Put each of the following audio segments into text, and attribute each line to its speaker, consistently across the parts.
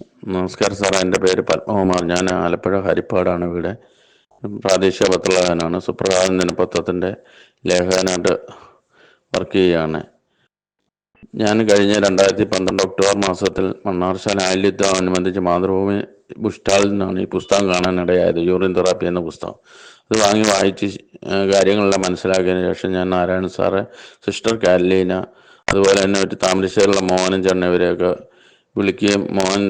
Speaker 1: നമസ്കാരം സാറേ എന്റെ പേര് പത്മകുമാർ. ഞാൻ ആലപ്പുഴ ഹരിപ്പാടാണ് ഇവിടെ. പ്രാദേശിക പത്രകാരനാണ്. സുപ്രഭാതം ദിനപത്രത്തിന്റെ ലേഖകനായിട്ട് വർക്ക് ചെയ്യുകയാണ്. ഞാൻ കഴിഞ്ഞ രണ്ടായിരത്തി പന്ത്രണ്ട് ഒക്ടോബർ മാസത്തിൽ മണ്ണാർശാല ആയില്യത്തോടനുബന്ധിച്ച് മാതൃഭൂമി ബുഷ്ടാളിൽ നിന്നാണ് ഈ പുസ്തകം കാണാനിടയായത്. യൂറിൻ തെറാപ്പി എന്ന പുസ്തകം. അത് വാങ്ങി വായിച്ച് കാര്യങ്ങളെല്ലാം മനസ്സിലാക്കിയതിന് ശേഷം ഞാൻ നാരായണ സാറ് സിസ്റ്റർ കാലീന അതുപോലെ തന്നെ ഒരു താമരശ്ശേരിയുള്ള മോഹനൻ ചേട്ടൻ ഇവരെയൊക്കെ വിളിക്കുകയും മോഹൻ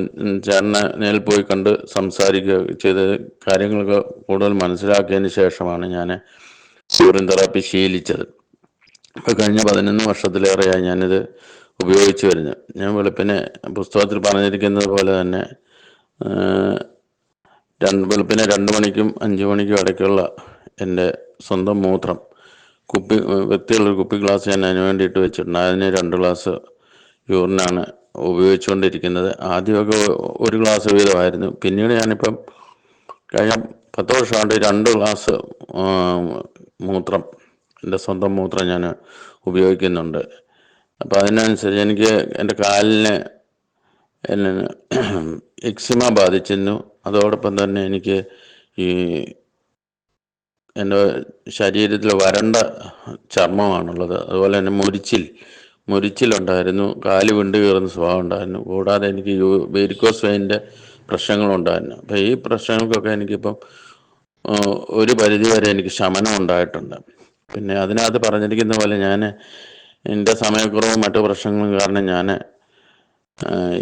Speaker 1: ചേട്ടനെ പോയി കണ്ട് സംസാരിക്കുക ചെയ്ത് കാര്യങ്ങളൊക്കെ കൂടുതൽ മനസ്സിലാക്കിയതിന് ശേഷമാണ് ഞാൻ യൂറിൻ തെറാപ്പി ശീലിച്ചത്. ഇപ്പോൾ കഴിഞ്ഞ പതിനൊന്ന് വർഷത്തിലേറെയായി ഞാനിത് ഉപയോഗിച്ച് വരുന്നത് ഞാൻ വെളുപ്പിനെ പുസ്തകത്തിൽ പറഞ്ഞിരിക്കുന്നത് പോലെ തന്നെ രണ്ട് വെളുപ്പിനെ രണ്ട് മണിക്കും അഞ്ച് മണിക്കും ഇടയ്ക്കുള്ള എന്റെ സ്വന്തം മൂത്രം. കുപ്പി വ്യക്തികളൊരു കുപ്പി ഗ്ലാസ് ഞാൻ അതിന് വേണ്ടിയിട്ട് വെച്ചിട്ടുണ്ട്. അതിന് രണ്ട് ഗ്ലാസ് യൂറിനാണ് ഉപയോഗിച്ചുകൊണ്ടിരിക്കുന്നത്. ആദ്യമൊക്കെ ഒരു ഗ്ലാസ് വീതമായിരുന്നു. പിന്നീട് ഞാനിപ്പം കഴിഞ്ഞ പത്ത് വർഷമായിട്ട് രണ്ട് ഗ്ലാസ് മൂത്രം എന്റെ സ്വന്തം മൂത്രം ഞാൻ ഉപയോഗിക്കുന്നുണ്ട്. അപ്പോൾ അതിനനുസരിച്ച് എനിക്ക് എന്റെ കാലിന് എന്നെ എക്സിമ ബാധിച്ചിരുന്നു. അതോടൊപ്പം തന്നെ എനിക്ക് ഈ എന്റെ ശരീരത്തിൽ വരണ്ട ചർമ്മമാണുള്ളത്. അതുപോലെ തന്നെ മുരിച്ചിൽ. മുരിച്ചിലുണ്ടായിരുന്നു കാൽ വിണ്ട് കയറുന്ന സ്വഭാവം ഉണ്ടായിരുന്നു. കൂടാതെ എനിക്ക് യു വെരിക്കോസ് വെയിന്റെ പ്രശ്നങ്ങളുണ്ടായിരുന്നു. അപ്പം ഈ പ്രശ്നങ്ങൾക്കൊക്കെ എനിക്കിപ്പം ഒരു പരിധി വരെ എനിക്ക് ശമനം ഉണ്ടായിട്ടുണ്ട്. പിന്നെ അതിനകത്ത് പറഞ്ഞിരിക്കുന്ന പോലെ ഞാൻ എന്റെ സമയക്കുറവും മറ്റു പ്രശ്നങ്ങളും കാരണം ഞാൻ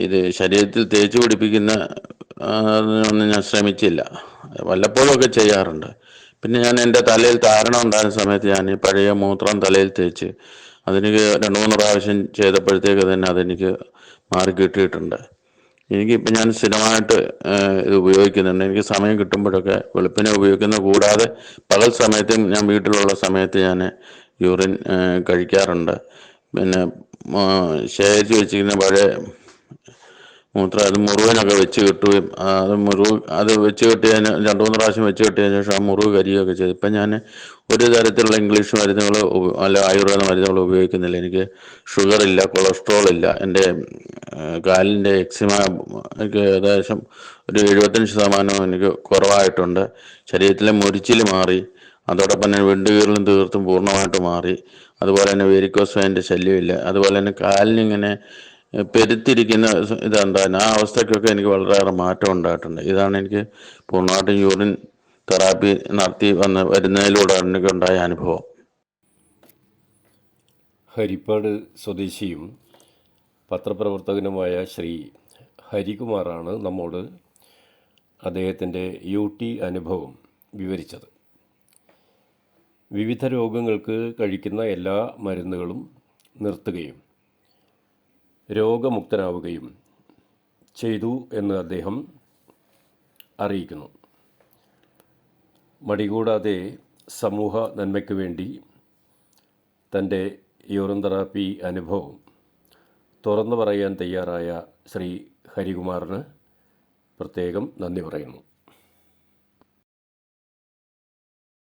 Speaker 1: ഇത് ശരീരത്തിൽ തേച്ച് പിടിപ്പിക്കുന്ന ഒന്നും ഞാൻ ശ്രമിച്ചില്ല. വല്ലപ്പോഴും ഒക്കെ ചെയ്യാറുണ്ട്. പിന്നെ ഞാൻ എന്റെ തലയിൽ താരണം ഉണ്ടായിരുന്ന സമയത്ത് ഞാൻ പഴയ മൂത്രം തലയിൽ തേച്ച് അതെനിക്ക് രണ്ട് മൂന്ന് പ്രാവശ്യം ചെയ്തപ്പോഴത്തേക്ക് തന്നെ അതെനിക്ക് മാറി കിട്ടിയിട്ടുണ്ട്. എനിക്കിപ്പോൾ ഞാൻ സ്ഥിരമായിട്ട് ഇത് ഉപയോഗിക്കുന്നുണ്ട്. എനിക്ക് സമയം കിട്ടുമ്പോഴൊക്കെ വെളുപ്പിനെ ഉപയോഗിക്കുന്ന. കൂടാതെ പകൽ സമയത്തും ഞാൻ വീട്ടിലുള്ള സമയത്ത് ഞാൻ യൂറിൻ കഴിക്കാറുണ്ട്. പിന്നെ ശേഖരിച്ച് വെച്ചിരിക്കുന്ന പഴയ മൂത്രം അത് മുറിവിനൊക്കെ വെച്ച് കെട്ടുകയും അത് മുറിവ് അത് വെച്ച് കെട്ടിയതിന് രണ്ട് മൂന്ന് പ്രാവശ്യം വെച്ച് കെട്ടിയതിന് ശേഷം ആ മുറിവ് കരിയുകയൊക്കെ ചെയ്തു. ഇപ്പം ഞാൻ ഒരു തരത്തിലുള്ള ഇംഗ്ലീഷ് മരുന്നുകൾ അല്ല ആയുർവേദ മരുന്നുകൾ ഉപയോഗിക്കുന്നില്ല. എനിക്ക് ഷുഗർ ഇല്ല കൊളസ്ട്രോൾ ഇല്ല. എന്റെ കാലിന്റെ എക്സിമ എനിക്ക് ഏകദേശം ഒരു എഴുപത്തഞ്ച് ശതമാനം എനിക്ക് കുറവായിട്ടുണ്ട്. ശരീരത്തിലെ മുരിച്ചിൽ മാറി അതോടൊപ്പം തന്നെ വെണ്ടുകീറലും തീർത്തും പൂർണമായിട്ട് മാറി. അതുപോലെ തന്നെ വെരിക്കോസ് വെയിന്റെ ശല്യമില്ല. അതുപോലെ തന്നെ കാലിനിങ്ങനെ പെരുത്തിരിക്കുന്ന ഇതുണ്ടായിരുന്നു ആ അവസ്ഥയ്ക്കൊക്കെ എനിക്ക് വളരെയേറെ മാറ്റം ഉണ്ടായിട്ടുണ്ട്. ഇതാണ് എനിക്ക് പൂർണമായിട്ടും യൂറിൻ തെറാപ്പി നടത്തി വന്ന് വരുന്നതിലൂടെ എനിക്കുണ്ടായ അനുഭവം.
Speaker 2: ഹരിപ്പാട് സ്വദേശിയും പത്രപ്രവർത്തകനുമായ ശ്രീ ഹരികുമാറാണ് നമ്മോട് അദ്ദേഹത്തിന്റെ യു ടി അനുഭവം വിവരിച്ചത്. വിവിധ രോഗങ്ങൾക്ക് കഴിക്കുന്ന എല്ലാ മരുന്നുകളും നിർത്തുകയും രോഗമുക്തനാവുകയും ചെയ്തു എന്ന് അദ്ദേഹം അറിയിക്കുന്നു. മടികൂടാതെ സമൂഹ നന്മയ്ക്ക് വേണ്ടി തന്റെ യൂറിൻ തെറാപ്പി അനുഭവം തുറന്നു പറയാൻ തയ്യാറായ ശ്രീ ഹരികുമാറിന് പ്രത്യേകം നന്ദി പറയുന്നു.